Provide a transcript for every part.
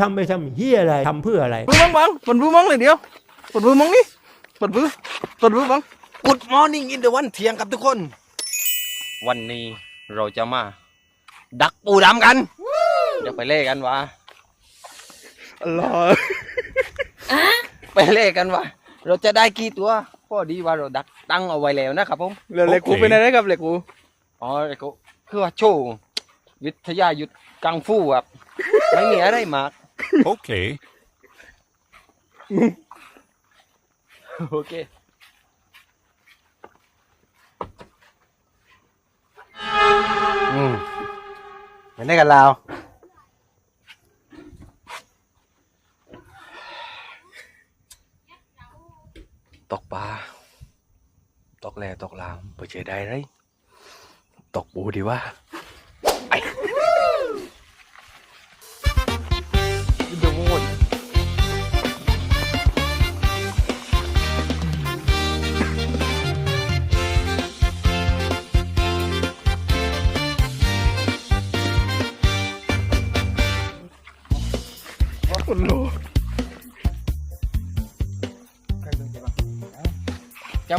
ทำไปทำเฮียอะไรทำเพื่ออะไรมือบังบังปนมือบังเลยเดียวปนมือบังนี่ปนมือปนมือบัง Good morning in the one เที่ยงครับทุกคน วันนี้เราจะมา ดักปูดำกันเดี๋ยวไปเล่กันวะอัลลอฮ์ไปเล่กันวะเราจะได้กี่ตัวพอดีว่าเราดักตั้งเอาไว้แล้วนะครับผมเหลือเหล็กกูเป็นอะไรครับเหล็กกูอ๋อไอ้กูคือว่าโชว์วิทยายุทธกังฟูครับไม่มีอะไรมาก Okay. โอเคอืมไม่ได้กันลาวตกปลา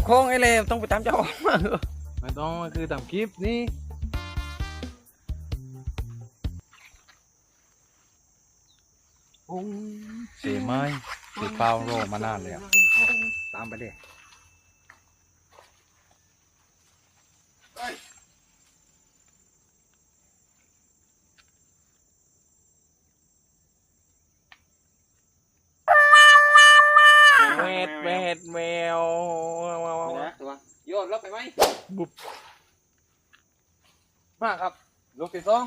ค้งไอ้เล่ต้องไปตามเจ้าของมาไม่ต้องมันคือทำคลิปนี่เสียไม้เสียเปล่าโรมานานเลยอะตามไปเลยเวดเวดแววตัวโยนลบไปไหม มาครับ ลูกที่สอง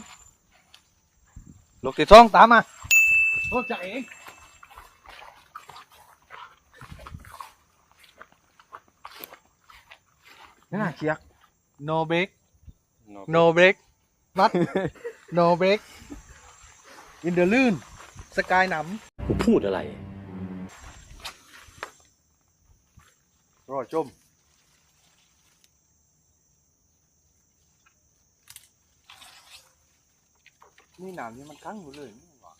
ลูกที่สองตามมาโอ้จ่าเองนี่น่าเชียก no break no break not no break in the ลื่น สกายหนกูพูดอะไรำรอจม นี่หนามนี่มันกั้งอยู่เลยนี่หว่า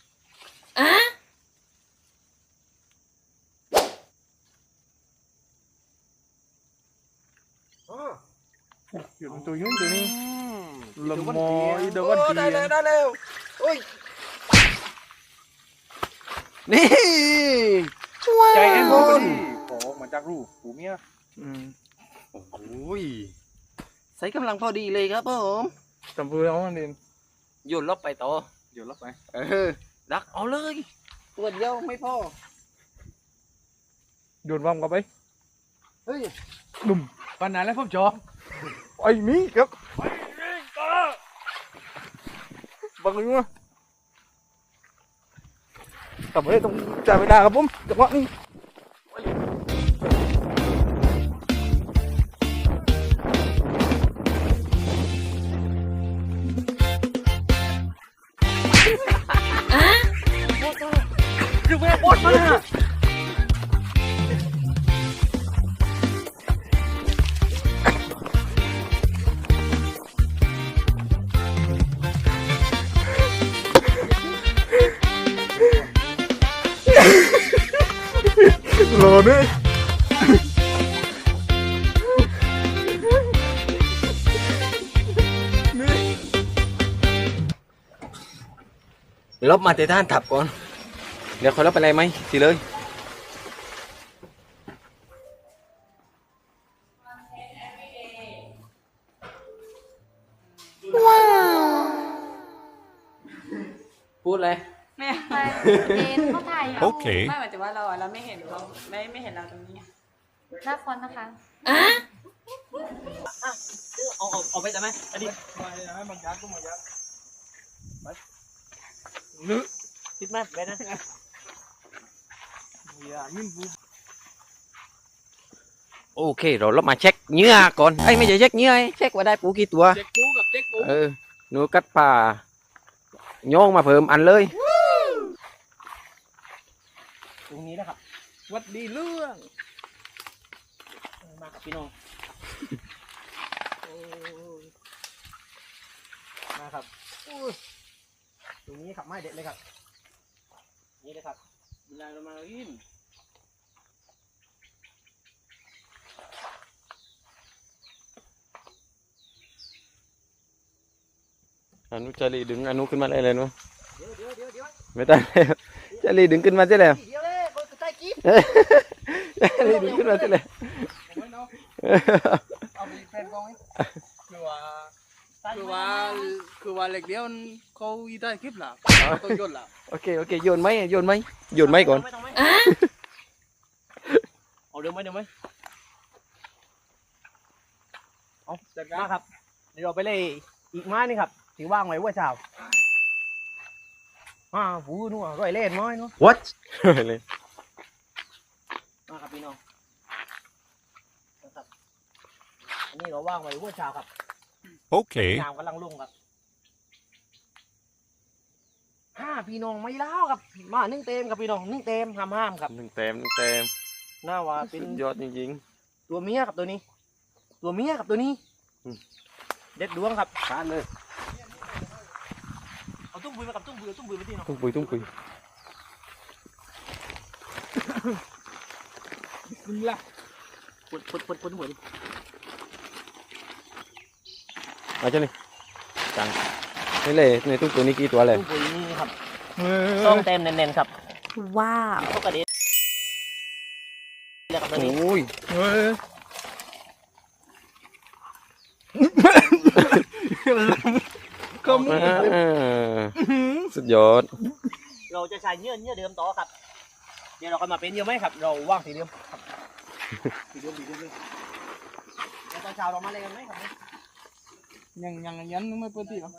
อยู่มันตัวยุ่งตัวนี้ละมอยเดวันโอ้ทีได้แล้วได้แล้วโอ้ยนี่ใจแอนคคนนขอออกมาจากรูปปูเมียโอ้ยใส่กำลังพอดีเลยครับผมจำเพื่อเอามันเอง โยนลบไปต่อเดี๋ยวรับไป เออ ดักเอาเลย ตัวเดียวไม่พอ โยนวางกับไป เฮ้ยดุมปันไหนแล้วพ่อจอไอ้มีครับไอ้มีตาบังเลยมั้ยทำไมต้องจ่ายเวลาครับผมจังหวะนี้ มากรอเนี่ยลบมาแต่ท่านถับก่อน เดี๋ยวเขาลบไปอะไรไหมสิเลยพูดเลย ไม่ไม่เจนเขาถ่ายอยู่โอเค ไม่หมายถึงว่าเราอะเราไม่เห็นเขาไม่ไม่เห็นเราตรงนี้ไงหน้าฟอนต์นะคะเอาเอาเอาไปแต่ไหมอันนี้มาให้มันยัดก็มายัดติดไหมไปนะอย่านิ่มบู โอเค เราลบมาเช็คเหงื่อก่อนไอ้ยไม่ใช่เช็คเหงื่อไอ้เช็คว่าได้ปูกี่ตัวเจ๊กปูกับเจ๊กปูเออหนูกัดป่าโยงมาเพิ่มอันเลยตรงนี้นะครับวัดดีเรื่องมากับพี่น้องโอ้ยมาครับอุ้ยตรงนี้ขับไม้เด็ดเลยครับ นี่เลยครับเวลาเรามากิน อนุจะรีดึงอนุขึ้นมาได้เลยนู้ไม่ต้องแล้วจะรีดึงขึ้นมาได้แล้วเดี๋ยวเลยคนใต้กิ๊บจะรีดึงขึ้นมาได้แล้วผมไม่เนาะเอาไปแฟนกองไหมคือว่าคือว่าคือว่าเหล็กเดียวมันเขาอีได้คลิปล่ะตัวยนต์ล่ะโอเคโอเคโยนไหมโยนไหมโยนไหมก่อนไม่ต้องไหมเอาเดี๋ยวไหมเดี๋ยวไหมเอาจัดกามารครับเดี๋ยวเราไปเลยอีกไม้นี่ครับ ที่ว่างไว้ว่าเช้าอ่าฟูนู่นร้อยเล่นน้อยนู่น what เลยมาครับพี่น้องนะครับอันนี้เราว่างไว้ว่าเช้าครับ Okay. น้ำกำลังลงครับห้าพี่น้องไม่เล่าครับ มานึ่งเต็มครับพี่น้องนึ่งเต็มห้ามห้ามครับหนึ่งเต็มหนึ่งเต็มหน้าว่าเป็นสุดยอดจริง ตัวเมียครับตัวนี้ ตัวเมียครับตัวนี้ อืม เด็ดดวงครับ ๆทานเลยเอา ตุ้งปุยมากับตุ้งปุยเอาตุ้งปุยมาที่น้องตุ้งปุยตุ้งปุยมึงล่ะปุดปุดปุดปุดปุดมาเจ้านี่จังนี่เลยในตุ้งตัวนี้กี่ตัวเลยตุ้งปุยนี่ครับต้องเต็มเน้นๆครับ ว้าวก็กระเด็นแล้วครับตัวนี้โอ้ยเฮ้ย ก็มึงอ่าสุดยอด เราจะใช้เนื้อเนื้อเดิมต่อครับ เดี๋ยวเราก็มาเป็นเยอะไหมครับ เราว่างสีเดิมครับสีเดิมสีเดิมเลยแล้วตอนเช้าเรามาเลยกันไหมครับยังยังยันไม่เปิดที่หรอ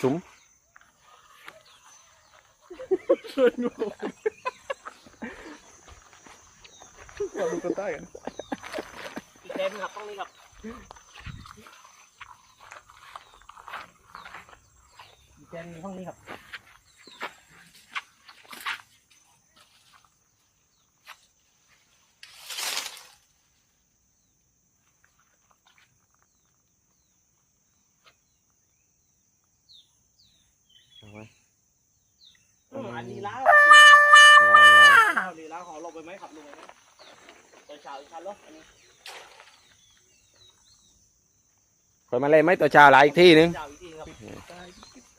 ชุ้มเอาดูตัวใต้กันอีกเต็มครับต้องนี้ครับ อีกเต็มห้องนี้ครับเอาไว้อืมอันนี้ล้างลายลายอันนี้ล้างของลงไปไหมครับลงไปไหมตอนเช้าอีกคันเหรออันนี้คอยมาเลยไหมตัวชาหลายอีกที่หนึงเช้าอีกทีครับ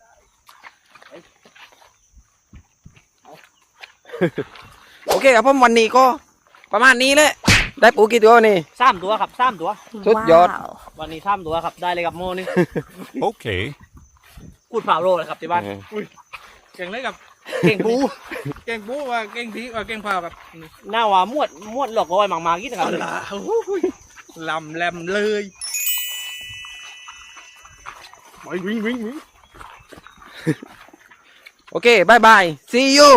โอเคครับผมวันนี้ก็ประมาณนี้แหละได้ปูกี่ตัวนี่ สามตัวครับสามตัว สุดยอด ว้าววันนี้สามตัวครับได้เลยครับโมนี่ Okay. กูดเผาโรเลยครับที่บ้านเออ เก่งเลยกับเก่งปูเก่งปูว่าเก่งผีว่าเก่งพาวกับหน้าว่ามวดมวดหลอกเอาไว้หมากๆกินนะครับลาลำแลมเลยไปวิ่งวิ่งวิ่ง โอเคบายบาย see you